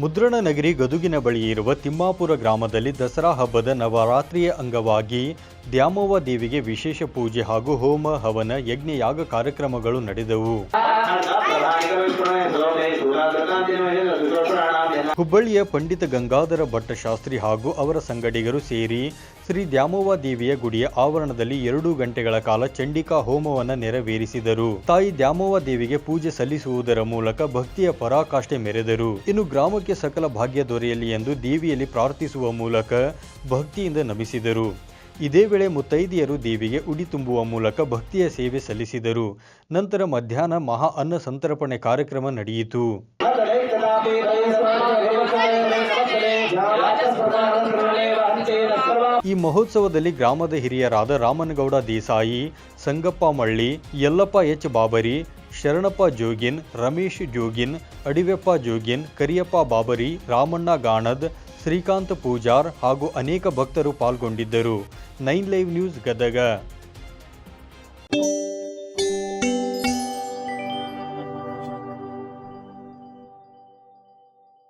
ಮುದ್ರಣ ನಗರಿ ಗದುಗಿನ ಬಳಿ ಇರುವ ತಿಮ್ಮಾಪುರ ಗ್ರಾಮದಲ್ಲಿ ದಸರಾ ಹಬ್ಬದ ನವರಾತ್ರಿಯ ಅಂಗವಾಗಿ ದ್ಯಾಮವ್ವ ದೇವಿಗೆ ವಿಶೇಷ ಪೂಜೆ ಹಾಗೂ ಹೋಮ ಹವನ ಯಜ್ಞ ಯಾಗ ಕಾರ್ಯಕ್ರಮಗಳು ನಡೆದವು. ಹುಬ್ಬಳ್ಳಿಯ ಪಂಡಿತ ಗಂಗಾಧರ ಭಟ್ಟಶಾಸ್ತ್ರಿ ಹಾಗೂ ಅವರ ಸಂಗಡಿಗರು ಸೇರಿ ಶ್ರೀ ದ್ಯಾಮವ್ವ ದೇವಿಯ ಗುಡಿಯ ಆವರಣದಲ್ಲಿ ಎರಡು ಗಂಟೆಗಳ ಕಾಲ ಚಂಡಿಕಾ ಹೋಮವನ್ನು ನೆರವೇರಿಸಿದರು. ತಾಯಿ ದ್ಯಾಮವ್ವ ದೇವಿಗೆ ಪೂಜೆ ಸಲ್ಲಿಸುವುದರ ಮೂಲಕ ಭಕ್ತಿಯ ಪರಾಕಾಷ್ಠೆ ಮೆರೆದರು. ಇನ್ನು ಗ್ರಾಮಕ್ಕೆ ಸಕಲ ಭಾಗ್ಯ ದೊರೆಯಲಿ ಎಂದು ದೇವಿಯಲ್ಲಿ ಪ್ರಾರ್ಥಿಸುವ ಮೂಲಕ ಭಕ್ತಿಯಿಂದ ನಮಿಸಿದರು. ಇದೇ ವೇಳೆ ಮುತ್ತೈದೆಯರು ದೇವಿಗೆ ಉಡಿ ತುಂಬುವ ಮೂಲಕ ಭಕ್ತಿಯ ಸೇವೆ ಸಲ್ಲಿಸಿದರು. ನಂತರ ಮಧ್ಯಾಹ್ನ ಮಹಾ ಅನ್ನ ಸಂತರ್ಪಣೆ ಕಾರ್ಯಕ್ರಮ ನಡೆಯಿತು. ಈ ಮಹೋತ್ಸವದಲ್ಲಿ ಗ್ರಾಮದ ಹಿರಿಯರಾದ ರಾಮನಗೌಡ ದೇಸಾಯಿ, ಸಂಗಪ್ಪ ಮಳ್ಳಿ, ಯಲ್ಲಪ್ಪ ಎಚ್ ಬಾಬರಿ, ಶರಣಪ್ಪ ಜೋಗಿನ್, ರಮೇಶ್ ಜೋಗಿನ್, ಅಡಿವೆಪ್ಪ ಜೋಗಿನ್, ಕರಿಯಪ್ಪ ಬಾಬರಿ, ರಾಮಣ್ಣ ಗಾಣದ್, ಶ್ರೀಕಾಂತ್ ಪೂಜಾರ್ ಹಾಗೂ ಅನೇಕ ಭಕ್ತರು ಪಾಲ್ಗೊಂಡಿದ್ದರು. Nine live news Gadag.